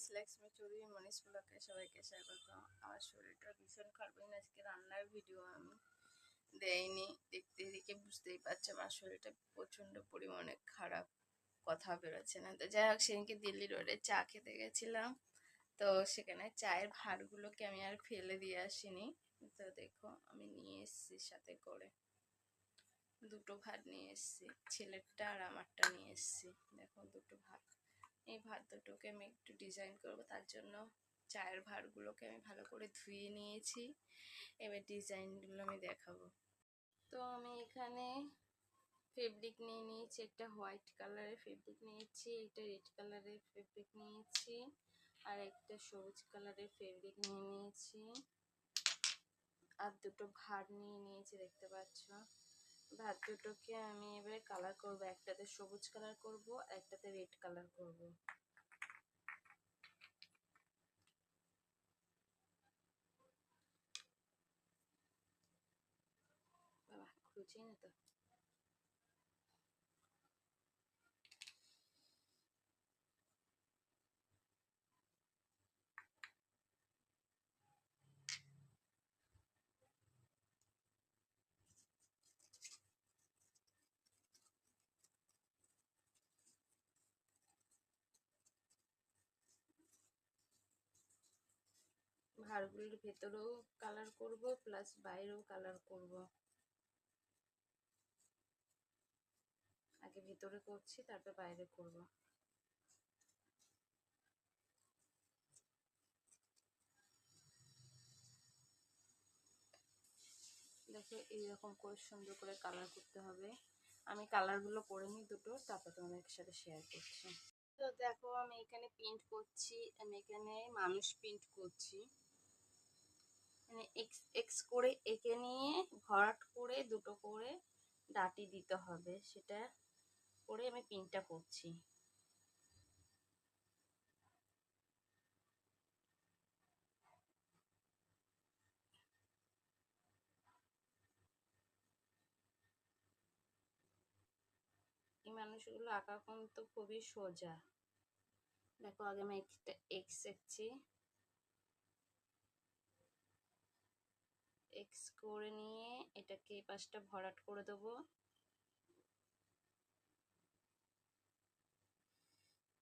Guys Lakshmi Chowdhury মনীষ ব্লকে সবাইকে স্বাগত আমার শরীরটা ভীষণ খারাপ আজকে রান্নার ভিডিও আমি দেয়নি দেখতে দেখে বুঝতেই পারছি আমার শরীরটা প্রচণ্ড পরিমাণে খারাপ কথা বেরোচ্ছে না। তো যাই হোক, সেদিনকে দিল্লি রোডে চা খেতে গেছিলাম। তো সেখানে চায়ের ভাঁড়গুলোকে আমি আর ফেলে দিয়ে আসিনি। তো দেখো, আমি নিয়ে এসেছি সাথে করে। দুটো ভাত নিয়ে এসেছি। ছেলেরটা আর আমারটা নিয়ে এসেছি। দেখো, দুটো ভাত। এই ভাত দুটোকে আমি একটু ডিজাইন করব। তার জন্য চায়ের ভাঁড়গুলোকে আমি ভালো করে ধুয়ে নিয়েছি। এবার ডিজাইনগুলো আমি দেখাবো। তো আমি এখানে ফেব্রিক নিয়ে নিয়েছি, একটা হোয়াইট কালারের ফেব্রিক নিয়েছি, একটা রেড কালারের ফেব্রিক নিয়েছি, আর একটা সবুজ কালারের ফেব্রিক নিয়ে নিয়েছি। আর দুটো ভাঁড় নিয়ে নিয়েছি, দেখতে পাচ্ছ? ভাত দুটোকে আমি এবারে কালার করব। একটাতে সবুজ কালার করব, একটাতে রেড কালার করব। বাবা খুঁজে না তো? ভাঁড়গুলির ভেতরেও কালার করব প্লাস বাইরেও কালার করব। আগে ভেতরে করছি, তারপর বাইরে করব। দেখো, এইরকম করে সুন্দর করে কালার করতে হবে। আমি কালারগুলো করে নিই দুটো, তারপর তোমাদের সাথে শেয়ার করছি। তো দেখো, আমি এখানে প্রিন্ট করছি, আমি এখানে মানুষ প্রিন্ট করছি। এক্স এক্স করে এঁকে নিয়ে ভরাট করে দুটো করে ডাটি দিতে হবে। সেটা করে আমি পিনটা করছি। এই মানুষগুলো আঁকা কিন্তু খুবই সোজা। দেখো, আগে আমি একটা এক্স এঁকছি। এক্স করে নিয়ে এটাকে পাশটা ভরাট করে দেবো।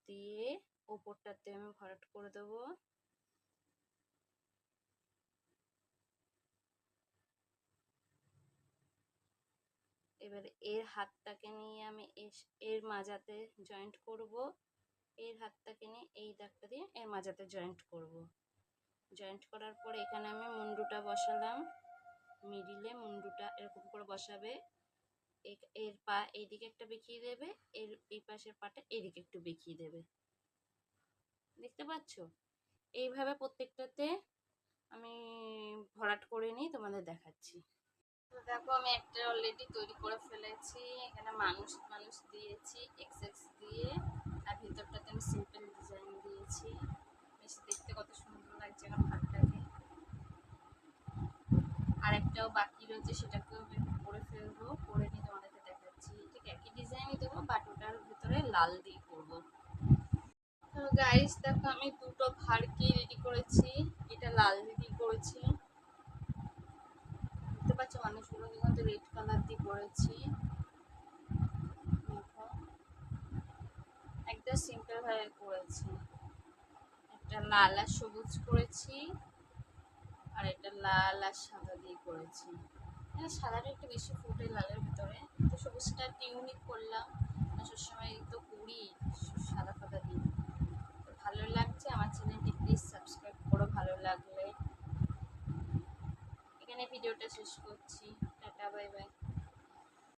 দিয়ে ওপরটাতে আমি ভরাট করে দেবো। এবার এর হাতটাকে নিয়ে আমি এর মাজাতে জয়েন্ট করব। এর হাতটাকে নিয়ে এই দাগটা দিয়ে এর মাজাতে জয়েন্ট করব। জয়েন্ট করার পর এখানে আমি মুন্ডুটা বসালাম। মিডিলে মুন্ডুটা এরকম করে বসাবে। এর পা এইদিকে একটা বেঁকিয়ে দেবে, এর এই পাশের পাটা এদিকে একটু বেঁকিয়ে দেবে। দেখতে পাচ্ছ? এইভাবে প্রত্যেকটাতে আমি ভরাট করে নিই তোমাদের দেখাচ্ছি। দেখো, আমি একটা অলরেডি তৈরি করে ফেলেছি। এখানে মানুষ মানুষ দিয়েছি। এক্স এক্স দিয়ে আর ভিতরটাতে আমি সিম্পল ডিজাইন দিয়েছি বেশ দেখতে কত সুন্দর লাগছে আমার ভাতটাকে আর একটাও বাকি রয়েছে, সেটাকেও আমি করে ফেলব করে নিয়ে তোমাদেরকে দেখাচ্ছি। ঠিক একই ডিজাইনই দেবো বাট ওটার ভিতরে লাল দিয়ে করব। তো গাইস দেখো আমি দুটো ভাড়কি রেডি করেছি। এটা লাল দিয়ে করেছি। দেখতে পাচ্ছ মানুষগুলো কিন্তু রেড কালার দিয়ে করেছি। একটা সিম্পল ভাবে করেছি। একটা লাল আর সবুজ করেছি। আর এটা লাল আর সাদা দিয়ে করেছি। এটা সাদাটা একটু বেশি ফুটে লালের ভিতরে। তো সবুজটা টিউনিক করলাম। সবসময় তো করি সাদা ফাদা দিয়ে। তো ভালো লাগছে, আমার চ্যানেলটি প্লিজ সাবস্ক্রাইব করো, ভালো লাগলে। এখানে ভিডিওটা শেষ করছি। Tata bye bye